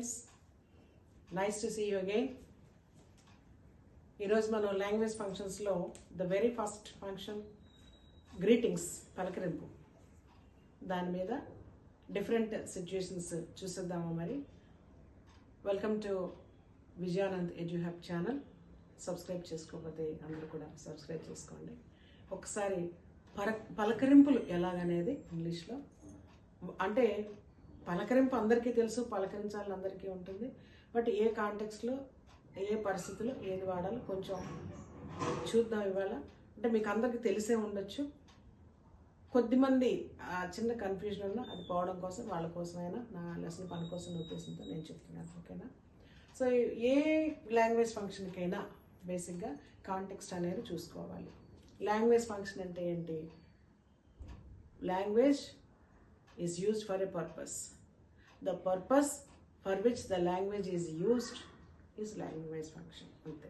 Friends nice to see you again ఈరోజు మనం language ఫంక్షన్స్లో the very first function greetings పలకరింపు. దాని మీద డిఫరెంట్ సిచ్యుయేషన్స్ చూసేద్దామా మరి. Welcome to Vijayanand Eduhap channel subscribe చేసుకోకపోతే అందరూ కూడా సబ్స్క్రైబ్ చేసుకోండి. ఒకసారి పల పలకరింపులు ఎలాగనేది ఇంగ్లీష్లో అంటే పలకరింపు అందరికీ తెలుసు పలకరించాలని అందరికీ ఉంటుంది. బట్ ఏ కాంటెక్స్లో ఏ పరిస్థితిలో ఏది వాడాలో కొంచెం చూద్దాం ఇవాళ. అంటే మీకు అందరికీ తెలిసే ఉండొచ్చు. కొద్దిమంది ఆ చిన్న కన్ఫ్యూజన్ ఉన్నా అది పోవడం కోసం వాళ్ళ కోసమైనా నా లెసన్ పని కోసం ఉద్దేశంతో నేను చెప్తున్నాను ఓకేనా? సో ఏ లాంగ్వేజ్ ఫంక్షన్కైనా బేసిక్గా కాంటెక్స్ట్ అనేది చూసుకోవాలి. లాంగ్వేజ్ ఫంక్షన్ అంటే ఏంటి? Language is used for a purpose the purpose for which the language is used is language function అంతే.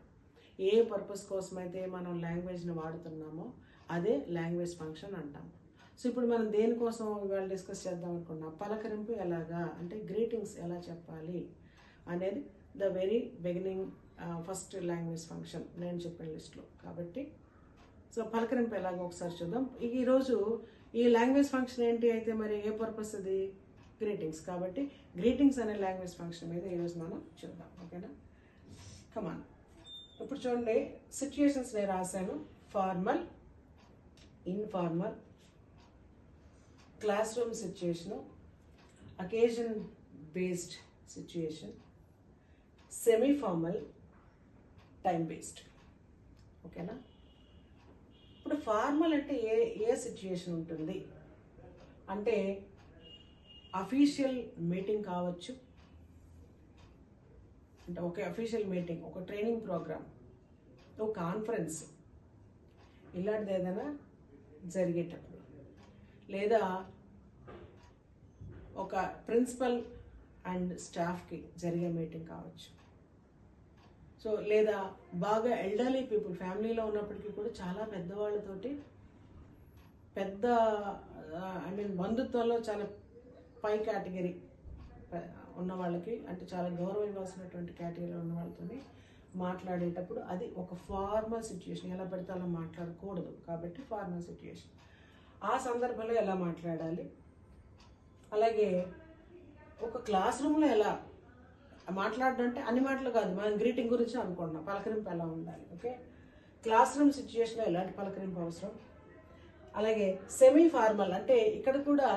ఏ పర్పస్ కోసం అయితే మనం లాంగ్వేజ్ని వాడుతున్నామో అదే లాంగ్వేజ్ ఫంక్షన్ అంటాం. సో ఇప్పుడు మనం దేనికోసం ఇవాళ డిస్కస్ చేద్దాం అనుకున్నాం పలకరింపు ఎలాగా అంటే గ్రీటింగ్స్ ఎలా చెప్పాలి అనేది the very beginning first language function నేను చెప్పిన లిస్ట్లో కాబట్టి సో పలకరింపు ఎలాగో ఒకసారి చూద్దాం. ఈరోజు ఈ లాంగ్వేజ్ ఫంక్షన్ ఏంటి? అయితే మరి ఏ పర్పస్ అది గ్రీటింగ్స్ కాబట్టి గ్రీటింగ్స్ అనే లాంగ్వేజ్ ఫంక్షన్ మీద ఈరోజు మనం చూద్దాం. ఓకేనా? కమాన్ ఇప్పుడు చూడండి సిచ్యుయేషన్స్ నేను రాశాను. Formal informal class room situation occasion based situation semi formal time based ఓకేనా? ఇప్పుడు ఫార్మల్ అంటే ఏ ఏ సిచ్యుయేషన్ ఉంటుంది? అంటే అఫీషియల్ మీటింగ్ కావచ్చు. అంటే ఒక అఫీషియల్ మీటింగ్ ఒక ట్రైనింగ్ ప్రోగ్రామ్ ఒక కాన్ఫరెన్స్ ఇలాంటిది ఏదైనా జరిగేటప్పుడు. లేదా ఒక ప్రిన్సిపల్ అండ్ స్టాఫ్కి జరిగే మీటింగ్ కావచ్చు. సో లేదా బాగా ఎల్డర్లీ పీపుల్ ఫ్యామిలీలో ఉన్నప్పటికీ కూడా చాలా పెద్దవాళ్ళతోటి పెద్ద ఐ మీన్ బంధుత్వంలో చాలా పై కేటగిరీ ఉన్న వాళ్ళకి అంటే చాలా గౌరవం ఇవ్వాల్సినటువంటి కేటగిరీలో ఉన్న వాళ్ళతోని మాట్లాడేటప్పుడు అది ఒక ఫార్మల్ సిచ్యుయేషన్ ఎలా పడితే అలా మాట్లాడకూడదు కాబట్టి ఫార్మల్ సిచ్యుయేషన్ ఆ సందర్భంలో ఎలా మాట్లాడాలి? అలాగే ఒక క్లాస్ రూమ్లో ఎలా మాట్లాడడం అంటే అన్ని మాటలు కాదు మనం గ్రీటింగ్ గురించి అనుకుంటున్నాం పలకరింపు ఎలా ఉండాలి ఓకే? క్లాస్ రూమ్ సిచ్యుయేషన్లో ఎలాంటి పలకరింపు అవసరం? అలాగే సెమీ ఫార్మల్ అంటే ఇక్కడ కూడా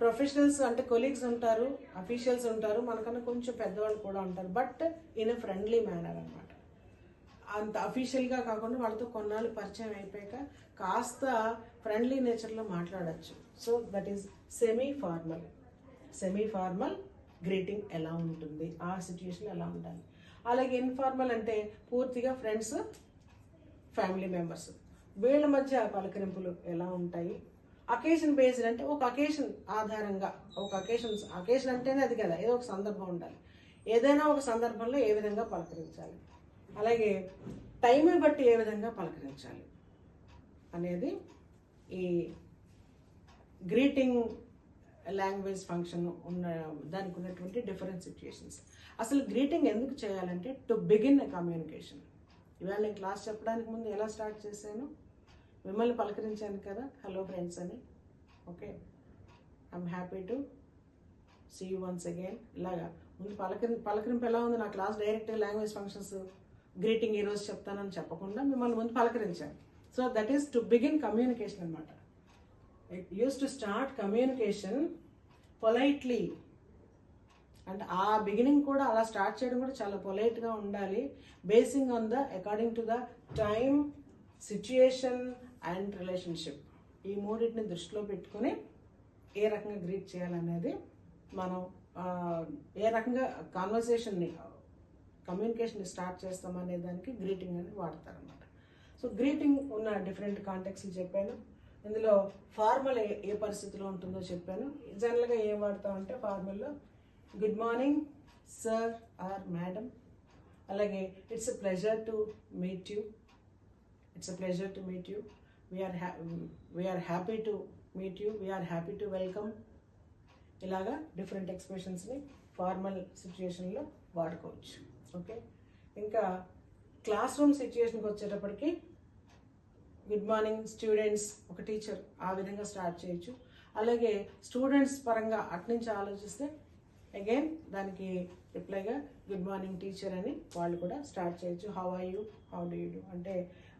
ప్రొఫెషనల్స్ అంటే కొలీగ్స్ ఉంటారు అఫీషియల్స్ ఉంటారు మనకన్నా కొంచెం పెద్దవాళ్ళు కూడా ఉంటారు but in a friendly manner అనమాట అంత అఫీషియల్గా కాకుండా వాళ్ళతో కొన్నాళ్ళు పరిచయం అయిపోయాక కాస్త ఫ్రెండ్లీ నేచర్లో మాట్లాడచ్చు. So that is semi formal semi formal greeting ఎలా ఉంటుంది? ఆ సిచ్యుయేషన్ ఎలా ఉండాలి? అలాగే ఇన్ఫార్మల్ అంటే పూర్తిగా ఫ్రెండ్స్ ఫ్యామిలీ మెంబర్స్ వీళ్ళ మధ్య పలకరింపులు ఎలా ఉంటాయి? అకేషన్ బేస్డ్ అంటే ఒక అకేషన్ ఆధారంగా ఒక అకేషన్ అకేషన్ అంటేనే అది కదా ఏదో ఒక సందర్భం ఉండాలి. ఏదైనా ఒక సందర్భంలో ఏ విధంగా పలకరించాలి? అలాగే టైంని బట్టి ఏ విధంగా పలకరించాలి? అనేది ఈ గ్రీటింగ్ లాంగ్వేజ్ ఫంక్షన్ ఉన్న దానికి ఉన్నటువంటి డిఫరెంట్ సిచ్యుయేషన్స్ అసలు గ్రీటింగ్ ఎందుకు చేయాలంటే టు బిగిన్ ఎ కమ్యూనికేషన్ ఇవాళ నేను క్లాస్ చెప్పడానికి ముందు ఎలా స్టార్ట్ చేశాను? మిమ్మల్ని పలకరించాను కదా. హలో ఫ్రెండ్స్ అని. Okay I'm happy to see you once again ఇలాగా. ముందు పలకరి పలకరింపు ఎలా ఉంది? నా class direct language functions greeting ఈరోజు చెప్తానని చెప్పకుండా మిమ్మల్ని ముందు పలకరించాను. So that is to begin communication అనమాట it use to start communication politely అంటే ఆ బిగినింగ్ కూడా అలా స్టార్ట్ చేయడం కూడా చాలా పొలైట్గా ఉండాలి. Basing on the according to the time situation and relationship ఈ మూడింటిని దృష్టిలో పెట్టుకొని ఏ రకంగా గ్రీట్ చేయాలనేది మనం ఏ రకంగా కాన్వర్సేషన్ని కమ్యూనికేషన్ స్టార్ట్ చేస్తామనే దానికి గ్రీటింగ్ అని వాడతారనమాట సో గ్రీటింగ్ ఉన్న డిఫరెంట్ కాంటెక్స్లు చెప్పాను. ఇందులో ఫార్మల్ ఏ ఏ పరిస్థితిలో ఉంటుందో చెప్పాను. జనరల్గా ఏం వాడతామంటే ఫార్మల్లో good morning sir or madam అలాగే it's a pleasure to meet you it's a pleasure to meet you we're ha we're happy to meet you we're happy to welcome ఇలాగా డిఫరెంట్ ఎక్స్ప్రెషన్స్ని ఫార్మల్ సిచ్యుయేషన్లో వాడుకోవచ్చు. ఓకే ఇంకా class room సిచ్యుయేషన్కి వచ్చేటప్పటికి good morning students ఒక teacher ఆ విధంగా స్టార్ట్ చేయొచ్చు. అలాగే స్టూడెంట్స్ పరంగా అట్నుంచి ఆలోచిస్తే అగైన్ దానికి రిప్లైగా గుడ్ మార్నింగ్ టీచర్ అని వాళ్ళు కూడా స్టార్ట్ చేయొచ్చు. How are you how do you do అంటే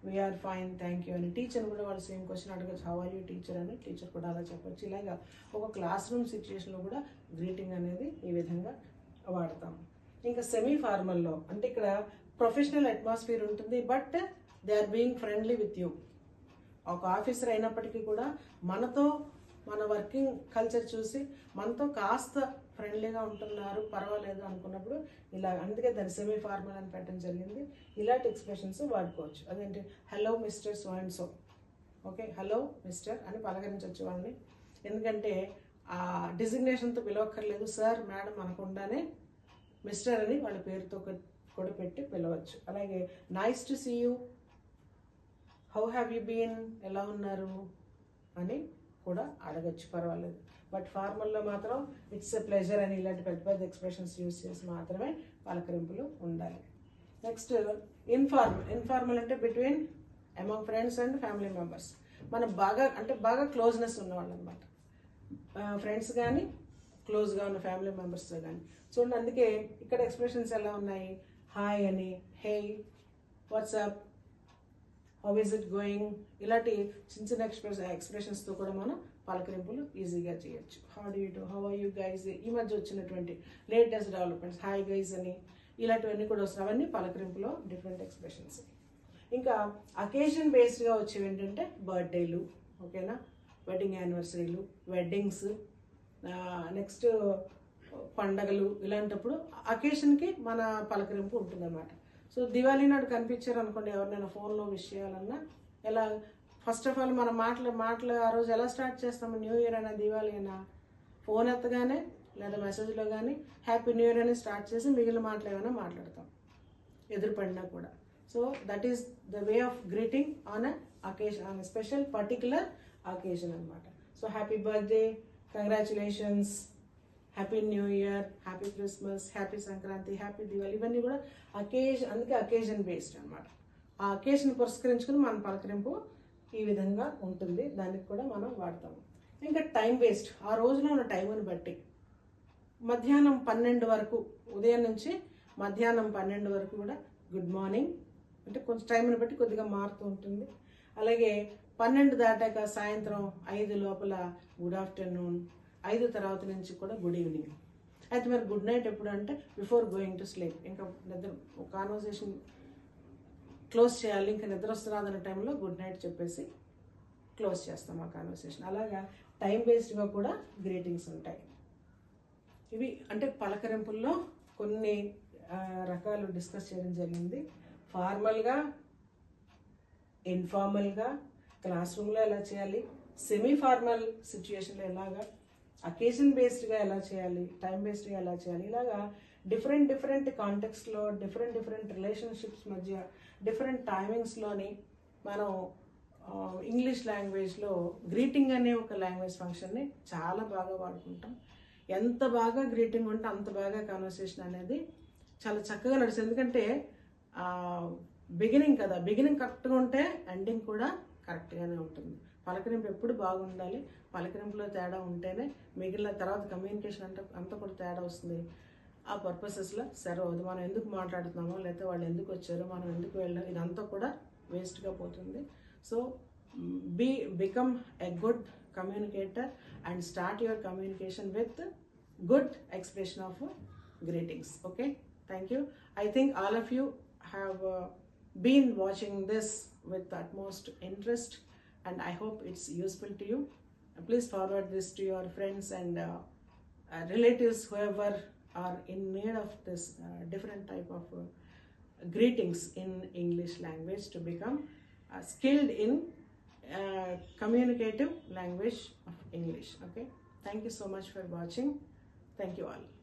వీఆర్ ఫైన్ థ్యాంక్ యూ అని టీచర్ కూడా వాళ్ళు సేమ్ క్వశ్చన్ అడగచ్చు హౌ ఆర్ యూ టీచర్ అని టీచర్ కూడా అలా చెప్పచ్చు. ఇలాగా ఒక క్లాస్ రూమ్ సిచ్యుయేషన్లో కూడా గ్రీటింగ్ అనేది ఈ విధంగా వాడతాం. ఇంకా సెమీ ఫార్మల్లో అంటే ఇక్కడ ప్రొఫెషనల్ అట్మాస్ఫియర్ ఉంటుంది but they are being friendly with you ఒక ఆఫీసర్ అయినప్పటికీ కూడా మనతో మన వర్కింగ్ కల్చర్ చూసి మనతో కాస్త ఫ్రెండ్లీగా ఉంటున్నారు పర్వాలేదు అనుకున్నప్పుడు ఇలా అందుకే దాన్ని సెమీ ఫార్మల్ అని పెట్టడం జరిగింది. ఇలాంటి ఎక్స్ప్రెషన్స్ వాడుకోవచ్చు. అదేంటి? Hello mister so and so okay hello mister అని పలకరించవచ్చు వాళ్ళని. ఎందుకంటే ఆ డిజిగ్నేషన్తో పిలవక్కర్లేదు. సార్ మేడం అనకుండానే మిస్టర్ అని వాళ్ళ పేరుతో కూడా పెట్టి పిలవచ్చు. అలాగే nice to see you how have you been ఎలా ఉన్నారు? అని కూడా అడగచ్చు పర్వాలేదు. బట్ ఫార్మల్లో మాత్రం ఇట్స్ ఎ ప్లెజర్ అని ఇలాంటి పెద్ద పెద్ద ఎక్స్ప్రెషన్స్ యూస్ చేసి మాత్రమే పలకరింపులు ఉండాలి. నెక్స్ట్ ఇన్ఫార్మల్ ఇన్ఫార్మల్ అంటే between among friends and family members. మనం బాగా అంటే బాగా క్లోజ్నెస్ ఉన్నవాళ్ళు అనమాట ఫ్రెండ్స్ కానీ క్లోజ్గా ఉన్న ఫ్యామిలీ మెంబర్స్తో కానీ చూడండి అందుకే ఇక్కడ ఎక్స్ప్రెషన్స్ ఎలా ఉన్నాయి? హాయ్ అని hey what's up how is it going ఇలాంటి చిన్న చిన్న ఎక్స్ప్రెస్ ఎక్స్ప్రెషన్స్తో కూడా మనం పలకరింపులు ఈజీగా చేయొచ్చు. How do you do how are you guys ఈ మధ్య వచ్చినటువంటి లేటెస్ట్ డెవలప్మెంట్స్ హాయ్ గైజ్ అని ఇలాంటివన్నీ కూడా వస్తున్నాయి. అవన్నీ పలకరింపులో డిఫరెంట్ ఎక్స్ప్రెషన్స్ ఇంకా అకేషన్ బేస్డ్గా వచ్చేవి ఏంటంటే బర్త్డేలు ఓకేనా వెడ్డింగ్ యానివర్సరీలు వెడ్డింగ్స్ నెక్స్ట్ పండగలు ఇలాంటప్పుడు అకేషన్కి మన పలకరింపు ఉంటుందన్నమాట. సో దివాళీ నాడు కనిపించారు అనుకోండి ఎవరినైనా ఫోన్లో విష్ చేయాలన్నా. ఎలా ఫస్ట్ ఆఫ్ ఆల్ మన మాటలు మాటలు ఆ రోజు ఎలా స్టార్ట్ చేస్తాము? న్యూ ఇయర్ అయినా దివాళీ అయినా ఫోన్ ఎత్తగానే లేదా మెసేజ్లో కానీ హ్యాపీ న్యూ ఇయర్ అని స్టార్ట్ చేసి మిగిలిన మాటలు ఏమైనా మాట్లాడతాం. ఎదురుపడినా కూడా. So that is the way of greeting on a occasion on special particular occasion అనమాట so happy birthday congratulations happy new year happy Christmas happy Sankranti happy Diwali ఇవన్నీ కూడా అకేషన్ అందుకే అకేషన్ బేస్డ్ అనమాట ఆ అకేషన్ పురస్కరించుకుని మన పలకరింపు ఈ విధంగా ఉంటుంది. దానికి కూడా మనం వాడతాము. ఇంకా టైం వేస్ట్ ఆ రోజులో ఉన్న టైంని బట్టి. మధ్యాహ్నం పన్నెండు వరకు ఉదయం నుంచి మధ్యాహ్నం పన్నెండు వరకు కూడా గుడ్ మార్నింగ్ అంటే కొంచెం టైంని బట్టి కొద్దిగా మారుతూ ఉంటుంది. అలాగే పన్నెండు దాటాక సాయంత్రం ఐదు లోపల గుడ్ ఆఫ్టర్నూన్ ఐదు తర్వాత నుంచి కూడా గుడ్ ఈవినింగ్. అయితే మరి గుడ్ నైట్ ఎప్పుడు అంటే బిఫోర్ గోయింగ్ టు స్లీప్. ఇంకా నిద్ర కాన్వర్సేషన్ క్లోజ్ చేయాలి ఇంకా నిద్ర వస్తున్నదన్న టైంలో గుడ్ నైట్ చెప్పేసి క్లోజ్ చేస్తాం ఆ కాన్వర్సేషన్. అలాగా టైం బేస్డ్గా కూడా గ్రీటింగ్స్ ఉంటాయి. ఇవి అంటే పలకరింపుల్లో కొన్ని రకాలు డిస్కస్ చేయడం జరిగింది. ఫార్మల్గా ఇన్ఫార్మల్గా క్లాస్ రూమ్లో ఎలా చేయాలి సెమీ ఫార్మల్ సిచ్యుయేషన్లో ఎలాగా అకేషన్ బేస్డ్గా ఎలా చేయాలి టైం బేస్డ్గా ఎలా చేయాలి ఇలాగా డిఫరెంట్ డిఫరెంట్ కాంటెక్స్లో డిఫరెంట్ డిఫరెంట్ రిలేషన్షిప్స్ మధ్య డిఫరెంట్ టైమింగ్స్లోని మనం ఇంగ్లీష్ లాంగ్వేజ్లో గ్రీటింగ్ అనే ఒక లాంగ్వేజ్ ఫంక్షన్ని చాలా బాగా వాడుకుంటాం. ఎంత బాగా గ్రీటింగ్ ఉంటే అంత బాగా కాన్వర్సేషన్ అనేది చాలా చక్కగా నడుస్తుంది. ఎందుకంటే బిగినింగ్ కదా బిగినింగ్ కరెక్ట్గా ఉంటే ఎండింగ్ కూడా కరెక్ట్గానే ఉంటుంది. పలకరింపు ఎప్పుడు బాగుండాలి? పలకరింపులో తేడా ఉంటేనే మిగిలిన తర్వాత కమ్యూనికేషన్ అంటే అంతా కూడా తేడా వస్తుంది. ఆ పర్పసెస్లో సరే అవుతుంది మనం ఎందుకు మాట్లాడుతున్నామో లేకపోతే వాళ్ళు ఎందుకు వచ్చారో మనం ఎందుకు వెళ్ళాం ఇదంతా కూడా వేస్ట్గా పోతుంది. So be become a good communicator and start your communication with good expression of greetings okay thank you I think all of you have been watching this with with utmost interest. And i hope it's useful to you. Please forward this to your friends and uh, uh, relatives whoever are in need of this uh, different type of uh, greetings in english language to become uh, skilled in communicative language of english. Okay? Thank you so much for watching. Thank you all